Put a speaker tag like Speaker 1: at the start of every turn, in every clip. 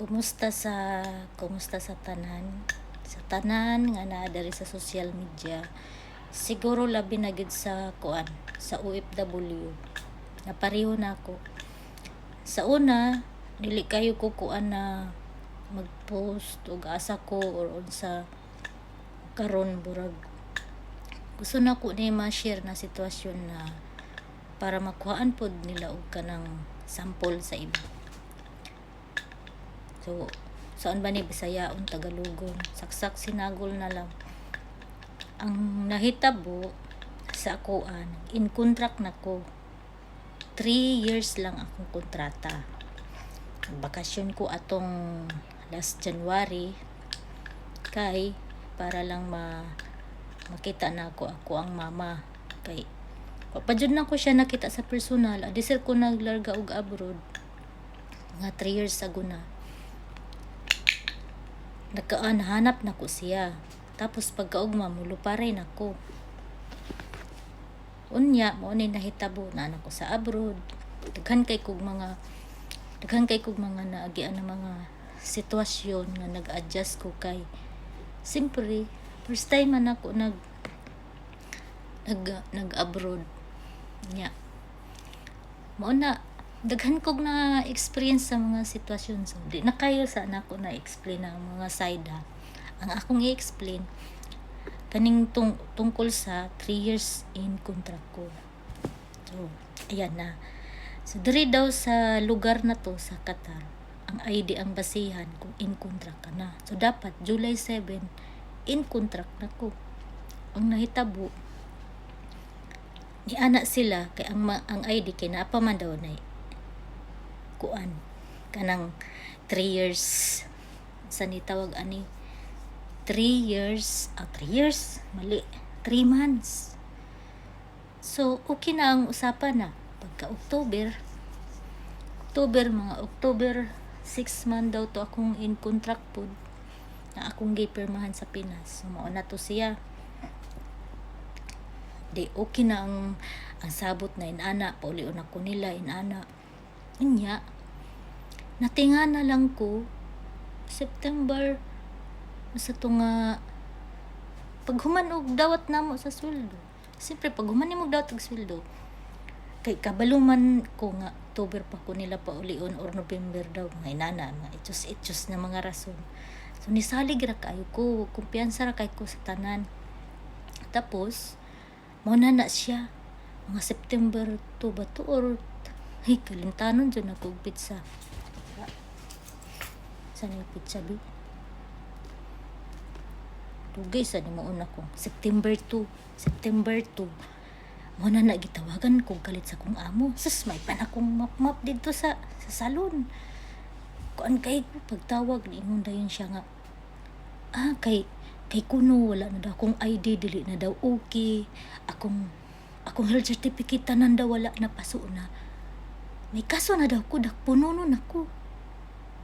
Speaker 1: Kumusta sa kumusta sa tanan? Sa tanan nga naa diri sa social media. Siguro labi na gid sa kuan, sa OFW. Napareho na ako. Sa una, dili kayo ko kuan na mag-post og asa ko or unsa karon burag gusto na ko ni ma-share na sitwasyon na para makuhaan pod nila og kanang sample sa iba. So, saan ba ni Bisayaon, Tagalogon, saksak sinagol na lang. Ang nahitabo sa akuan, in contract na ko. 3 years lang akong kontrata. Bakasyon ko atong last January kay para lang ma makita na ako ako ang mama kay papadyon na ko siya nakita sa personal adi sir ko naglarga og abroad nga 3 years ago na nakaan hanap na ko siya. Tapos pagkaugma mulo pa rin ako. Unya mo ni nahitabo na anak ko sa abroad. Daghan kay kog mga daghan kay kog mga naagian na mga sitwasyon nga nag-adjust ko kay simpre. First time man ako nag nag nag abroad nya. Mo na daghan kog na experience sa mga sitwasyon so di na kayo sa nako na explain ang mga side ha. ang akong i-explain kaning tung tungkol sa 3 years in contract ko. So ayan na. So diri daw sa lugar na to sa Qatar ang ID ang basihan kung in contract ka na. So dapat July 7 in contract na ko. Ang nahitabo ni anak sila kay ang ang ID kay naa pa man daw na kuan kanang 3 years sa ni tawag ani? 3 years ah 3 years mali 3 months. So okay na ang usapan na pagka October. October mga October 6 man daw to akong in contract pod na akong gipirmahan sa Pinas. So mao na to siya. Di okay na ang ang sabot na inana paulion ako nila inana inya natinga na lang ko September sa to nga paghuman og dawat namo sa sweldo. Siyempre pag human nimo dawat og sweldo kay kabaluman ko nga October pa ko nila paulion or November daw nga inana nga itus itus na mga rason. So nisalig ra kayo ko kumpiyansa ra kay ko sa tanan. Tapos mo na na siya mga September to ba to or ay kalintanon dyan ako pizza saan yung pizza bi Dugay sa ni mo una ko? September 2 September 2 mo na nagitawagan ko galit sa kong amo. Sus may pan akong map map dito sa sa salon. Kuan kay pagtawag ni ingon dayon siya nga ah kay kay kuno wala na daw akong ID dili na daw okay. Akong akong health certificate tanan daw wala na paso na may kaso na daw ko dak puno nun ako.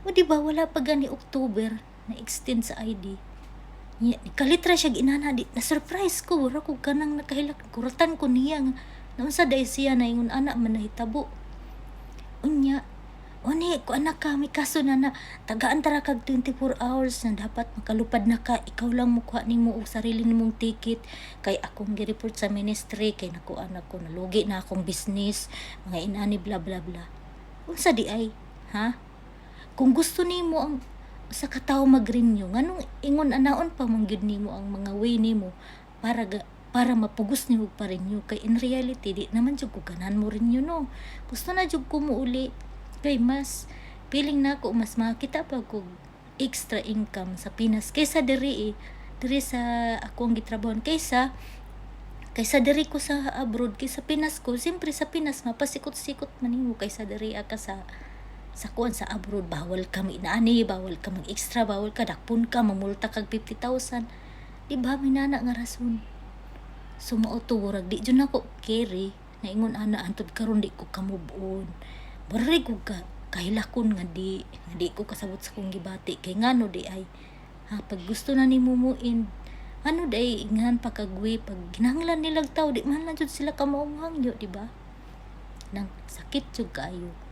Speaker 1: O di ba wala pa gani October na extend sa ID Nya, kalitra siya ginana di na surprise ko wala ko kanang nakahilak kuratan ko niya nga naunsa dai siya na ingon anak man nahitabo Oni, ko anak ka, may kaso na na, tagaan tara kag 24 hours na dapat makalupad na ka, ikaw lang mukuha ni mo og sarili nimong ticket, kay akong gi-report sa ministry, kay naku anak ko, nalugi na akong business, mga inani bla bla bla. Unsa di ay, ha? Kung gusto nimo ang sa katawo mag-renew, nganong ingon anaon pa mong gyud nimo ang mga way nimo para ga, para mapugos nimo pa renew kay in reality di naman jud ko ganan mo renew no? Gusto na jud ko muuli kay mas feeling na ako mas makita pa ko extra income sa Pinas kaysa diri eh. Diri sa akong gitrabahoan. Kaysa kaysa diri ko sa abroad kaysa Pinas ko siyempre sa Pinas mapasikot-sikot man nimo kaysa diri ka sa sa kuan sa abroad. Bawal ka inaani bawal ka mag extra bawal ka dakpon ka mamulta kag 50,000 di ba minana nga rason? So mao to murag di jud nako carry na ingon ana antod karon di ko kamubon Baray ko ka kahilakon nga di nga di ko kasabot sa kong gibati. Kay ngano di ay? Ha pag gusto na ni mumuin ano day ingan pa kagwi pag ginahanglan nilag tao di man lang sila kamauhang yo di ba? Nang sakit jud kaayo